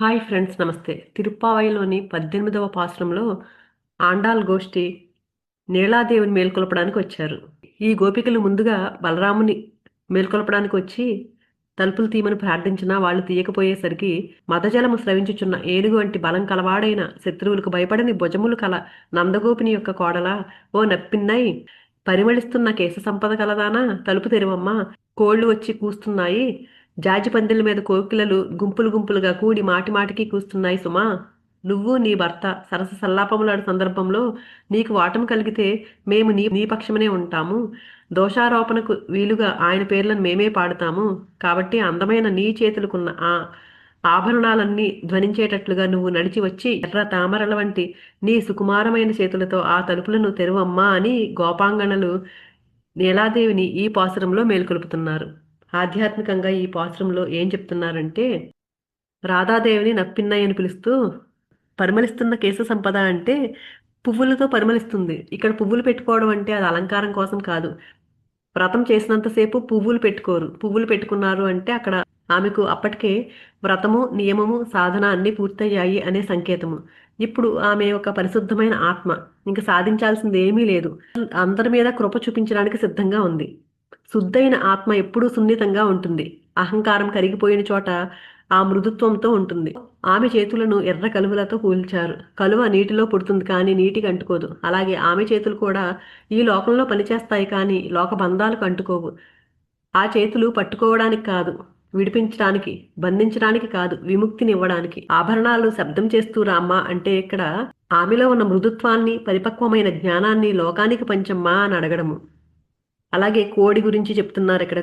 Hi friends నమస్తే. తిరుప్పావయిలోని పద్దెనిమిదవ పాశ్రంలో ఆండాల్ గోష్ఠి నీలాదేవిని మేల్కొల్పడానికి వచ్చారు. ఈ గోపికలు ముందుగా బలరాముని మేల్కొల్పడానికి వచ్చి తలుపులు తీయమని ప్రార్థించినా వాళ్ళు తీయకపోయేసరికి మదజలము స్రవించుచున్న ఏనుగు వంటి బలం కలవాడైన శత్రువులకు భయపడని భుజములు కల నందగోపిని యొక్క కోడల ఓ నప్పిన్నై పరిమళిస్తున్న కేశ సంపద కలదానా? తలుపు తెరవమ్మా. కోళ్ళు వచ్చి కూస్తున్నాయి. జాజి పందిళ్ళ మీద కోకిలలు గుంపులు గుంపులుగా కూడి మాటి మాటికి కూస్తున్నాయి సుమా. నువ్వు నీ భర్త సరస సల్లాపములాడు సందర్భంలో నీకు వాటం కలిగితే మేము నీ నీ పక్షమనే ఉంటాము. దోషారోపణకు వీలుగా ఆయన పేర్లను మేమే పాడుతాము. కాబట్టి అందమైన నీ చేతులకున్న ఆ ఆభరణాలన్నీ ధ్వనించేటట్లుగా నువ్వు నడిచి వచ్చి ఎర్ర తామరల వంటి నీ సుకుమారమైన చేతులతో ఆ తలుపులను తెరువమ్మా అని గోపాంగణలు నీలాదేవిని ఈ పాసురంలో మేల్కొలుపుతున్నారు. ఆధ్యాత్మికంగా ఈ పాత్రంలో ఏం చెప్తున్నారంటే రాధాదేవిని నప్పిన్నయ్య అని పిలుస్తూ పరిమళిస్తున్న కేశ సంపద అంటే పువ్వులతో పరిమళిస్తుంది. ఇక్కడ పువ్వులు పెట్టుకోవడం అంటే అది అలంకారం కోసం కాదు. వ్రతం చేసినంతసేపు పువ్వులు పెట్టుకోరు. పువ్వులు పెట్టుకున్నారు అంటే అక్కడ ఆమెకు అప్పటికే వ్రతము నియమము సాధన అన్నీ పూర్తయ్యాయి అనే సంకేతము. ఇప్పుడు ఆమె ఒక పరిశుద్ధమైన ఆత్మ. ఇంకా సాధించాల్సింది ఏమీ లేదు. అందరి మీద కృప చూపించడానికి సిద్ధంగా ఉంది. శుద్ధైన ఆత్మ ఎప్పుడూ సున్నితంగా ఉంటుంది. అహంకారం కరిగిపోయిన చోట ఆ మృదుత్వంతో ఉంటుంది. ఆమె చేతులను ఎర్ర కలువలతో కూల్చారు. కలువ నీటిలో పుడుతుంది కానీ నీటికి అంటుకోదు. అలాగే ఆమె చేతులు కూడా ఈ లోకంలో పనిచేస్తాయి కానీ లోక బంధాలకు అంటుకోవు. ఆ చేతులు పట్టుకోవడానికి కాదు విడిపించడానికి బంధించడానికి కాదు విముక్తిని ఇవ్వడానికి. ఆభరణాలు శబ్దం చేస్తూ రామ్మా అంటే ఇక్కడ ఆమెలో ఉన్న మృదుత్వాన్ని పరిపక్వమైన జ్ఞానాన్ని లోకానికి పంచమ్మా అని అడగడము. అలాగే కోడి గురించి చెప్తున్నారు ఇక్కడ.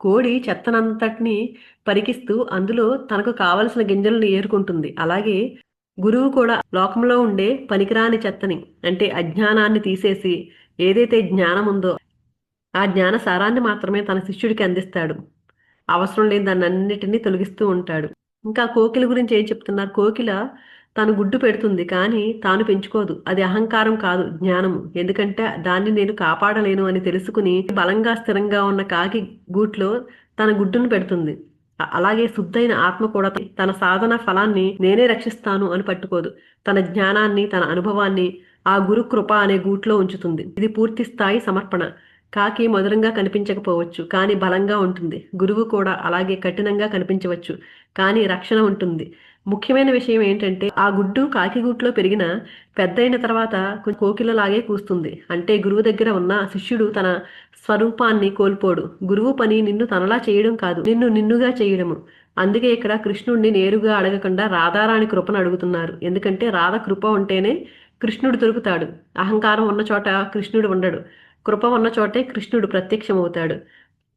కోడి చెత్తనంతటిని పరికిస్తూ అందులో తనకు కావలసిన గింజలను ఏరుకుంటుంది. అలాగే గురువు కూడా లోకంలో ఉండే పనికిరాని చెత్తని అంటే అజ్ఞానాన్ని తీసేసి ఏదైతే జ్ఞానం ఉందో ఆ జ్ఞాన సారాన్ని మాత్రమే తన శిష్యుడికి అందిస్తాడు. అవసరం లేని దాన్ని అన్నిటినీ తొలగిస్తూ ఉంటాడు. ఇంకా కోకిల గురించి ఏం చెప్తున్నారు? కోకిల తను గుడ్డు పెడుతుంది కానీ తాను పెంచుకోదు. అది అహంకారం కాదు జ్ఞానము. ఎందుకంటే దాన్ని నేను కాపాడలేను అని తెలుసుకుని బలంగా స్థిరంగా ఉన్న కాకి గూట్లో తన గుడ్డును పెడుతుంది. అలాగే శుద్ధైన ఆత్మ కూడా తన సాధన ఫలాన్ని నేనే రక్షిస్తాను అని పట్టుకోదు. తన జ్ఞానాన్ని తన అనుభవాన్ని ఆ గురు కృప అనే గూట్లో ఉంచుతుంది. ఇది పూర్తి స్థాయి సమర్పణ. కాకి మధురంగా కనిపించకపోవచ్చు కానీ బలంగా ఉంటుంది. గురువు కూడా అలాగే కఠినంగా కనిపించవచ్చు కానీ రక్షణ ఉంటుంది. ముఖ్యమైన విషయం ఏంటంటే ఆ గుడ్డు కాకిగుట్లో పెరిగిన పెద్దయిన తర్వాత కోకిలలాగే కూస్తుంది. అంటే గురువు దగ్గర ఉన్న శిష్యుడు తన స్వరూపాన్ని కోల్పోడు. గురువు పని నిన్ను తనలా చేయడం కాదు నిన్ను నిన్నుగా చేయడము. అందుకే ఇక్కడ కృష్ణుడిని నేరుగా అడగకుండా రాధారాణి కృపను అడుగుతున్నారు. ఎందుకంటే రాధ కృప ఉంటేనే కృష్ణుడు దొరుకుతాడు. అహంకారం ఉన్న చోట కృష్ణుడు ఉండడు. కృప ఉన్న చోటే కృష్ణుడు ప్రత్యక్షమవుతాడు.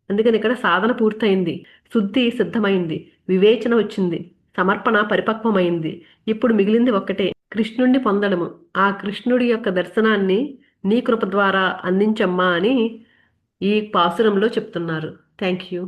అందుకని ఇక్కడ సాధన పూర్తయింది. శుద్ధి సిద్ధమైంది. వివేచన వచ్చింది. సమర్పణ పరిపక్వమైంది. ఇప్పుడు మిగిలింది ఒక్కటే. కృష్ణుణ్ణి పొందడము. ఆ కృష్ణుడి యొక్క దర్శనాన్ని నీ కృప ద్వారా అందించమ్మా అని ఈ పాసురంలో చెప్తున్నారు. Thank you